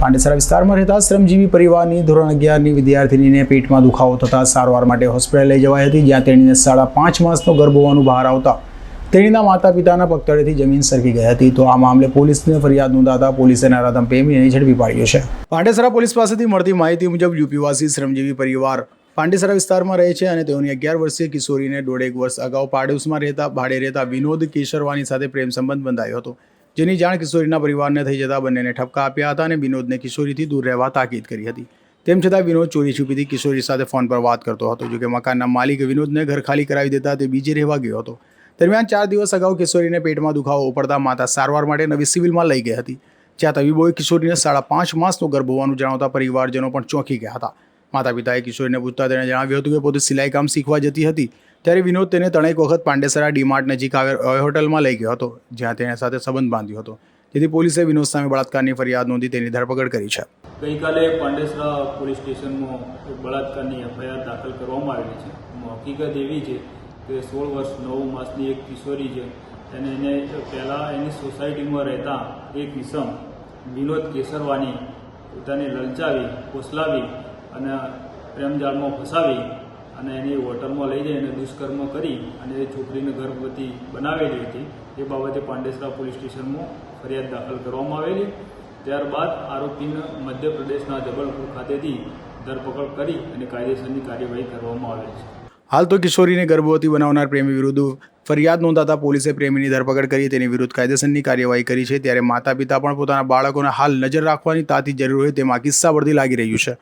પાંડેસરા વિસ્તારમાં રહેતા શ્રમજીવી પરિવારની ધોરણ અગિયારની વિદ્યાર્થીનીને પેટમાં દુખાવો થતાં સારવાર માટે હોસ્પિટલ લઈ જવાઈ હતી, જ્યાં તેણીને સાડા પાંચ માસનો ગર્ભ હોવાનું બહાર આવતા તેણીના માતા પિતાના પગતળેથી જમીન સરકી ગઈ હતી. તો આ મામલે પોલીસને ફરિયાદ નોંધાતા પોલીસે નારાધમ પ્રેમીને ઝડપી પાડ્યો છે. પાંડેસરા પોલીસ પાસેથી મળતી માહિતી મુજબ યુપીવાસી શ્રમજીવી પરિવાર પાંડેસરા વિસ્તારમાં રહે છે અને તેઓની અગિયાર વર્ષીય કિશોરીને દોઢેક વર્ષ અગાઉ પાડોશમાં રહેતા, ભાડે રહેતા વિનોદ કેશરવાની સાથે પ્રેમ સંબંધ બંધાયો હતો. જેની જાણ કિશોરીના પરિવારને થઈ જતા બંનેને ઠપકા આપ્યા હતા અને વિનોદને કિશોરીથી દૂર રહેવા તાકીદ કરી હતી. તેમ છતાં વિનોદ ચોરી છુપીથી કિશોરી સાથે ફોન પર વાત કરતો હતો. જોકે મકાનના માલિક વિનોદને ઘર ખાલી કરાવી દેતા તે બીજે રહેવા ગયો હતો. દરમિયાન ચાર દિવસ અગાઉ કિશોરીને પેટમાં દુખાવો ઉપડતા માતા સારવાર માટે નવી સિવિલમાં લઈ ગઈ હતી. જ્યાં તબીબોએ કિશોરીને સાડા પાંચ માસનો ગર્ભ હોવાનું જણાવતા પરિવારજનો પણ ચોંકી ગયા હતા. માતા પિતાએ કિશોરીને પૂછતા તેણે જણાવ્યું હતું કે પોતે સિલાઈ કામ શીખવા જતી હતી. ત્યારે વિનોદ તેને ત્રણેક વખત પાંડેસરા, ડીમાર્ટ નજીક આવેલ હોટલમાં લઈ ગયો હતો, જ્યાં તેણે સાથે સંબંધ બાંધ્યો હતો. જેથી પોલીસે વિનોદ સામે બળાત્કારની ફરિયાદ નોંધી તેની ધરપકડ કરી છે. ગઈકાલે પાંડેસરા પોલીસ સ્ટેશનમાં બળાત્કારની એફઆઈઆર દાખલ કરવામાં આવેલી છે. હકીકત એવી છે કે સોળ વર્ષ, નવ માસની એક કિશોરી છે. અને એને પહેલાં એની સોસાયટીમાં રહેતા એક વિષમ વિનોદ કેસરવાની, પોતાને લલચાવી કોસલાવી અને પ્રેમજાળમાં ફસાવી અને એની હોટલમાં લઈ જઈને દુષ્કર્મ કરી અને એ છોકરીને ગર્ભવતી બનાવેલી હતી. એ બાબતે પાંડેસરા પોલીસ સ્ટેશનમાં ફરિયાદ દાખલ કરવામાં આવેલી. ત્યારબાદ આરોપીને મધ્યપ્રદેશના જબલપુર ખાતેથી ધરપકડ કરી અને કાયદેસરની કાર્યવાહી કરવામાં આવેલ છે. હાલ તો કિશોરીને ગર્ભવતી બનાવનાર પ્રેમી વિરુદ્ધ ફરિયાદ નોંધાતા પોલીસે પ્રેમીની ધરપકડ કરી, તેની વિરુદ્ધ કાયદેસરની કાર્યવાહી કરી છે. ત્યારે માતા પિતા પણ પોતાના બાળકોને હાલ નજર રાખવાની તાતી જરૂર હોય તેમાં કિસ્સા પરથી લાગી રહ્યું છે.